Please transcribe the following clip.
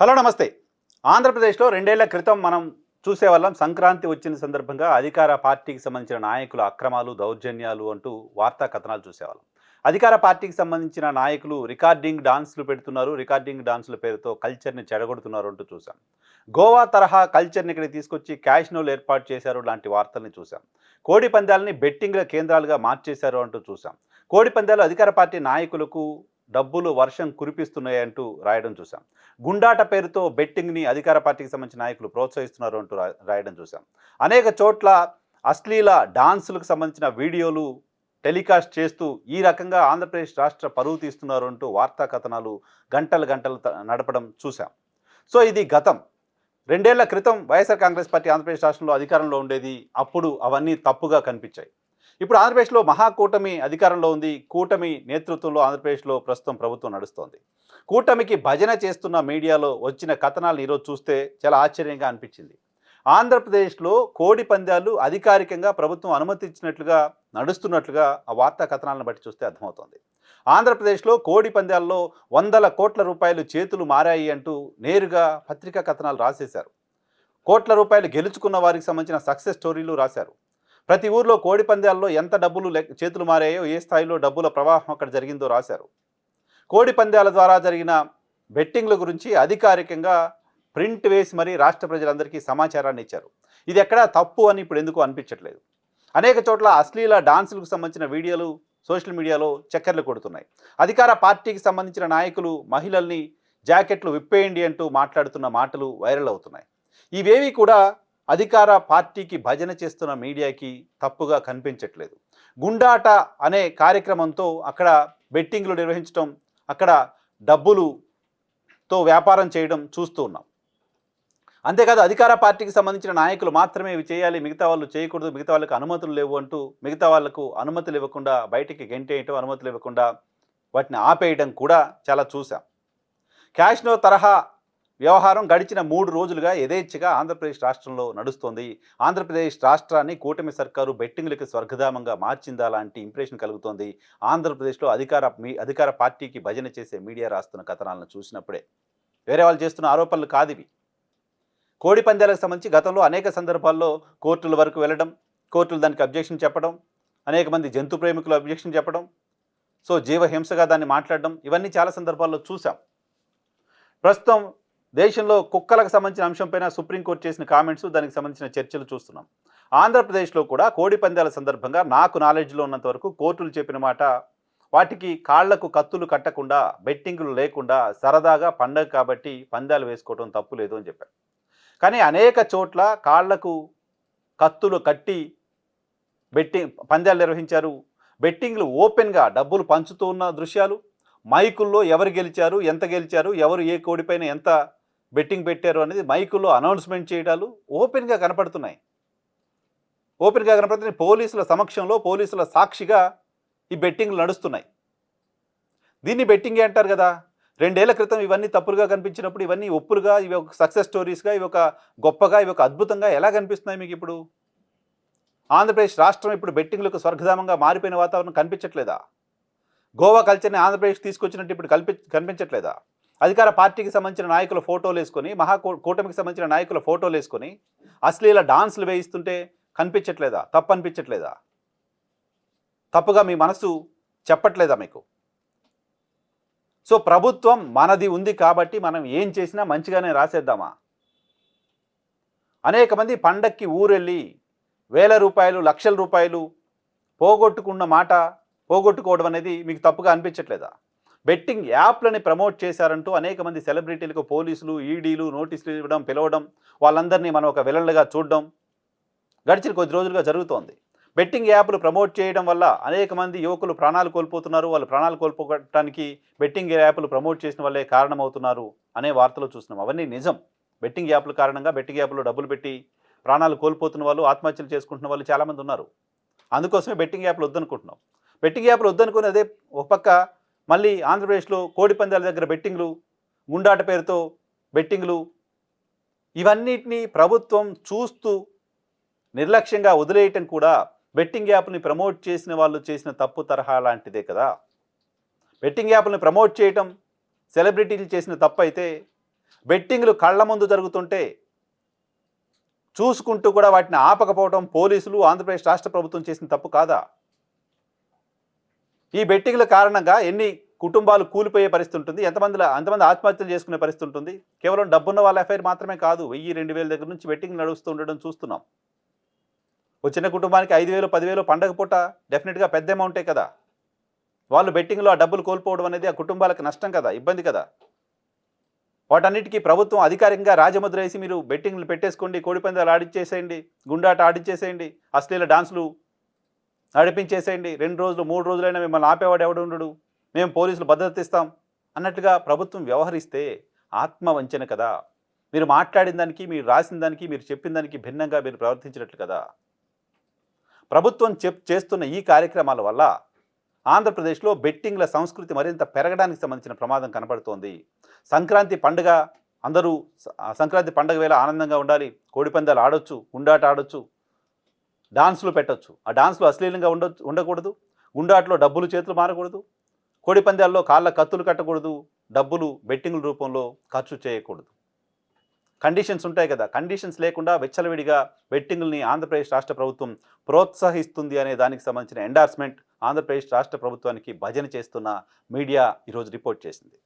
Hello నమస్తే. ఆంధ్రప్రదేశ్లో రెండేళ్ళ క్రితం మనం చూసేవాళ్ళం సంక్రాంతి వచ్చిన సందర్భంగా అధికార పార్టీకి సంబంధించిన నాయకుల అక్రమాలు దౌర్జన్యాలు అంటూ వార్తా కథనాలు చూసేవాళ్ళం. అధికార పార్టీకి సంబంధించిన నాయకులు రికార్డింగ్ డాన్స్లు పెడుతున్నారు రికార్డింగ్ డాన్సుల పేరుతో కల్చర్ని చెడగొడుతున్నారు అంటూ చూసాం. గోవా తరహా కల్చర్ని ఇక్కడికి తీసుకొచ్చి క్యాష్నోలు ఏర్పాటు చేశారు లాంటి వార్తల్ని చూసాం. కోడి పందాలని బెట్టింగ్ల కేంద్రాలుగా మార్చేశారు అంటూ చూసాం. కోడి పందాలు అధికార పార్టీ నాయకులకు డబ్బులు వర్షం కురిపిస్తున్నాయంటూ రాయడం చూసాం గుండాట పేరుతో బెట్టింగ్ని అధికార పార్టీకి సంబంధించిన నాయకులు ప్రోత్సహిస్తున్నారు అంటూ రాయడం చూసాం అనేక చోట్ల అశ్లీల డాన్సులకు సంబంధించిన వీడియోలు టెలికాస్ట్ చేస్తూ ఈ రకంగా ఆంధ్రప్రదేశ్ రాష్ట్ర పరువు తీస్తున్నారు అంటూ వార్తా కథనాలు గంటలు గంటలు నడపడం చూసాం సో ఇది గతం. రెండేళ్ళ క్రితం వైఎస్ఆర్ కాంగ్రెస్ పార్టీ ఆంధ్రప్రదేశ్ రాష్ట్రంలో అధికారంలో ఉండేది అప్పుడు అవన్నీ తప్పుగా కనిపించాయి. ఇప్పుడు ఆంధ్రప్రదేశ్లో మహాకూటమి అధికారంలో ఉంది. కూటమి నేతృత్వంలో ఆంధ్రప్రదేశ్లో ప్రస్తుతం ప్రభుత్వం నడుస్తోంది. కూటమికి భజన చేస్తున్న మీడియాలో వచ్చిన కథనాలను ఈరోజు చూస్తే చాలా ఆశ్చర్యంగా అనిపించింది. ఆంధ్రప్రదేశ్లో కోడి పందాలు అధికారికంగా ప్రభుత్వం అనుమతించినట్లుగా నడుస్తున్నట్లుగా ఆ వార్తా కథనాలను బట్టి చూస్తే అర్థమవుతోంది. ఆంధ్రప్రదేశ్లో కోడి పందాల్లో వందల కోట్ల రూపాయలు చేతులు మారాయి అంటూ నేరుగా పత్రికా కథనాలు రాసేశారు. కోట్ల రూపాయలు గెలుచుకున్న వారికి సంబంధించిన సక్సెస్ స్టోరీలు రాశారు. ప్రతి ఊర్లో కోడి పందాల్లో ఎంత డబ్బులు చేతులు మారాయో ఏ స్థాయిలో డబ్బుల ప్రవాహం అక్కడ జరిగిందో రాశారు. కోడి పందాల ద్వారా జరిగిన బెట్టింగ్ల గురించి అధికారికంగా ప్రింట్ వేసి మరీ రాష్ట్ర ప్రజలందరికీ సమాచారాన్ని ఇచ్చారు. ఇది ఎక్కడా తప్పు అని ఇప్పుడు ఎందుకు అనిపించట్లేదు. అనేక చోట్ల అశ్లీల డాన్సులకు సంబంధించిన వీడియోలు సోషల్ మీడియాలో చక్కర్లు కొడుతున్నాయి. అధికార పార్టీకి సంబంధించిన నాయకులు మహిళల్ని జాకెట్లు విప్పేయండి అంటూ మాట్లాడుతున్న మాటలు వైరల్ అవుతున్నాయి. ఇవేవి కూడా అధికార పార్టీకి భజన చేస్తున్న మీడియాకి తప్పుగా కనిపించట్లేదు. గుండాట అనే కార్యక్రమంతో అక్కడ బెట్టింగ్లు నిర్వహించడం అక్కడ డబ్బులుతో వ్యాపారం చేయడం చూస్తూ ఉన్నాం. అంతేకాదు అధికార పార్టీకి సంబంధించిన నాయకులు మాత్రమే ఇవి చేయాలి మిగతా వాళ్ళు చేయకూడదు మిగతా వాళ్ళకి అనుమతులు లేవు అంటూ మిగతా వాళ్ళకు అనుమతులు ఇవ్వకుండా బయటికి గెంటేయటం అనుమతులు ఇవ్వకుండా వాటిని ఆపేయడం కూడా చాలా చూసాం క్యాష్నో తరహా వ్యవహారం గడిచిన మూడు రోజులుగా యథేచ్ఛగా ఆంధ్రప్రదేశ్ రాష్ట్రంలో నడుస్తోంది. ఆంధ్రప్రదేశ్ రాష్ట్రాన్ని కూటమి సర్కారు బెట్టింగ్లకి స్వర్గధామంగా మార్చిందా లాంటి ఇంప్రెషన్ కలుగుతోంది. ఆంధ్రప్రదేశ్లో అధికార మీ అధికార పార్టీకి భజన చేసే మీడియా రాస్తున్న కథనాలను చూసినప్పుడే. వేరే వాళ్ళు చేస్తున్న ఆరోపణలు కాదివి. కోడి పందాలకు సంబంధించి గతంలో అనేక సందర్భాల్లో కోర్టుల వరకు వెళ్ళడం కోర్టులు దానికి అబ్జెక్షన్ చెప్పడం అనేక మంది జంతు ప్రేమికులు అబ్జెక్షన్ చెప్పడం సో జీవహింసగా దాన్ని మాట్లాడడం ఇవన్నీ చాలా సందర్భాల్లో చూసాం ప్రస్తుతం దేశంలో కుక్కలకు సంబంధించిన అంశంపైన సుప్రీంకోర్టు చేసిన కామెంట్స్ దానికి సంబంధించిన చర్చలు చూస్తున్నాం. ఆంధ్రప్రదేశ్లో కూడా కోడి పందాల సందర్భంగా నాకు నాలెడ్జ్లో ఉన్నంత వరకు కోర్టులు చెప్పిన మాట వాటికి కాళ్ళకు కత్తులు కట్టకుండా బెట్టింగులు లేకుండా సరదాగా పండగ కాబట్టి పందాలు వేసుకోవడం తప్పు లేదు అని చెప్పారు. కానీ అనేక చోట్ల కాళ్ళకు కత్తులు కట్టి బెట్టింగ్ పందాలు నిర్వహించారు. బెట్టింగ్లు ఓపెన్గా డబ్బులు పంచుతూ ఉన్న దృశ్యాలు మైకుల్లో ఎవరు గెలిచారు ఎంత గెలిచారు ఎవరు ఏ కోడిపైన ఎంత బెట్టింగ్ పెట్టారు అనేది మైకుల్లో అనౌన్స్మెంట్ చేయడాలు ఓపెన్గా కనపడుతున్నాయి. ఓపెన్గా కనపడుతున్నాయి. పోలీసుల సమక్షంలో పోలీసుల సాక్షిగా ఈ బెట్టింగ్లు నడుస్తున్నాయి. దీన్ని బెట్టింగే అంటారు కదా రెండేళ్ళ క్రితం ఇవన్నీ తప్పులుగా కనిపించినప్పుడు ఇవన్నీ ఒప్పులుగా ఇవి ఒక సక్సెస్ స్టోరీస్గా ఇవి ఒక గొప్పగా ఇవి ఒక అద్భుతంగా ఎలా కనిపిస్తున్నాయి మీకు ఇప్పుడు? ఆంధ్రప్రదేశ్ రాష్ట్రం ఇప్పుడు బెట్టింగ్లకు స్వర్గధామంగా మారిపోయిన వాతావరణం కనిపించట్లేదా? గోవా కల్చర్ని ఆంధ్రప్రదేశ్ తీసుకొచ్చినట్టు ఇప్పుడు కల్పి కనిపించట్లేదా? అధికార పార్టీకి సంబంధించిన నాయకుల ఫోటోలు వేసుకొని మహా కూటమికి సంబంధించిన నాయకుల ఫోటోలు వేసుకొని అశ్లీల డాన్సులు వేయిస్తుంటే కనిపించట్లేదా? తప్పు అనిపించట్లేదా తప్పుగా మీ మనసు చెప్పట్లేదా మీకు? సో ప్రభుత్వం మనది ఉంది కాబట్టి మనం ఏం చేసినా మంచిగానే రాసేద్దామా? అనేక మంది పండక్కి ఊరెళ్ళి వేల రూపాయలు లక్షల రూపాయలు పోగొట్టుకున్న మాట పోగొట్టుకోవడం అనేది మీకు తప్పుగా అనిపించట్లేదా? బెట్టింగ్ యాప్లని ప్రమోట్ చేశారంటూ అనేక మంది సెలబ్రిటీలకు పోలీసులు ఈడీలు నోటీసులు ఇవ్వడం పిలవడం వాళ్ళందరినీ మనం ఒక విలన్లుగా చూడడం గడిచిన కొద్ది రోజులుగా జరుగుతోంది. బెట్టింగ్ యాప్లు ప్రమోట్ చేయడం వల్ల అనేక మంది యువకులు ప్రాణాలు కోల్పోతున్నారు. వాళ్ళు ప్రాణాలు కోల్పోవడానికి బెట్టింగ్ యాప్లు ప్రమోట్ చేసిన వల్లే కారణమవుతున్నారు అనే వార్తలు చూస్తున్నాం. అవన్నీ నిజం. బెట్టింగ్ యాప్ల కారణంగా బెట్టింగ్ యాప్లు డబ్బులు పెట్టి ప్రాణాలు కోల్పోతున్న వాళ్ళు ఆత్మహత్యలు చేసుకుంటున్న వాళ్ళు చాలామంది ఉన్నారు. అందుకోసమే బెట్టింగ్ యాప్లు వద్దనుకుంటున్నాం. బెట్టింగ్ యాప్లు వద్దనుకుని అదే ఒక పక్క మళ్ళీ ఆంధ్రప్రదేశ్లో కోడి పందాల దగ్గర బెట్టింగ్లు గుండాట పేరుతో బెట్టింగ్లు ఇవన్నిటినీ ప్రభుత్వం చూస్తూ నిర్లక్ష్యంగా వదిలేయటం కూడా బెట్టింగ్ యాప్ని ప్రమోట్ చేసిన వాళ్ళు చేసిన తప్పు తరహా లాంటిదే కదా. బెట్టింగ్ యాప్ని ప్రమోట్ చేయటం సెలబ్రిటీలు చేసిన తప్పు అయితే బెట్టింగ్లు కళ్ళ ముందు జరుగుతుంటే చూసుకుంటూ కూడా వాటిని ఆపకపోవడం పోలీసులు ఆంధ్రప్రదేశ్ రాష్ట్ర ప్రభుత్వం చేసిన తప్పు కాదా? ఈ బెట్టింగ్ల కారణంగా ఎన్ని కుటుంబాలు కూలిపోయే పరిస్థితి ఉంటుంది ఎంతమంది ఎంతమంది ఆత్మహత్యలు చేసుకునే పరిస్థితి ఉంటుంది. కేవలం డబ్బున్న వాళ్ళ ఎఫ్ఐఆర్ మాత్రమే కాదు వెయ్యి రెండు వేల దగ్గర నుంచి బెట్టింగ్ నడుస్తూ ఉండడం చూస్తున్నాం. ఒక చిన్న కుటుంబానికి ఐదు వేలు పదివేలు పండగ పూట డెఫినెట్గా పెద్ద అమౌంటే కదా. వాళ్ళు బెట్టింగ్లో ఆ డబ్బులు కోల్పోవడం అనేది ఆ కుటుంబాలకు నష్టం కదా ఇబ్బంది కదా. వాటన్నిటికీ ప్రభుత్వం అధికారికంగా రాజముద్ర వేసి మీరు బెట్టింగ్లు పెట్టేసుకోండి కోడిపందాలు ఆడిచ్చేసేయండి గుండాట ఆడిచ్చేసేయండి అశ్లీల డాన్సులు నడిపించేసేయండి. రెండు రోజులు మూడు రోజులైనా మిమ్మల్ని ఆపేవాడు ఎవడు ఉండడు. మేము పోలీసులు భద్రత ఇస్తాం. అన్నట్టుగా ప్రభుత్వం వ్యవహరిస్తే ఆత్మవంచన కదా. మీరు మాట్లాడిన దానికి మీరు రాసిన దానికి మీరు చెప్పిన దానికి భిన్నంగా మీరు ప్రవర్తించినట్లు కదా. ప్రభుత్వం చెప్ చేస్తున్న ఈ కార్యక్రమాల వల్ల ఆంధ్రప్రదేశ్లో బెట్టింగ్ల సంస్కృతి మరింత పెరగడానికి సంబంధించిన ప్రమాదం కనబడుతోంది. సంక్రాంతి పండుగ అందరూ సంక్రాంతి పండుగ వేళ ఆనందంగా ఉండాలి. కోడిపందాలు ఆడొచ్చు ఉండాట ఆడొచ్చు. డాన్స్లు పెట్టొచ్చు. ఆ డాన్స్లు అశ్లీలంగా ఉండ ఉండకూడదు. గుండాట్లో డబ్బులు చేతులు మారకూడదు. కోడి పందాల్లో కాళ్ళ కత్తులు కట్టకూడదు. డబ్బులు బెట్టింగ్ల రూపంలో ఖర్చు చేయకూడదు. కండిషన్స్ ఉంటాయి కదా. కండిషన్స్ లేకుండా వెచ్చలవిడిగా బెట్టింగ్ని ఆంధ్రప్రదేశ్ రాష్ట్ర ప్రభుత్వం ప్రోత్సహిస్తుంది అనే దానికి సంబంధించిన ఎండార్స్మెంట్ ఆంధ్రప్రదేశ్ రాష్ట్ర ప్రభుత్వానికి భజన చేస్తున్న మీడియా ఈరోజు రిపోర్ట్ చేసింది.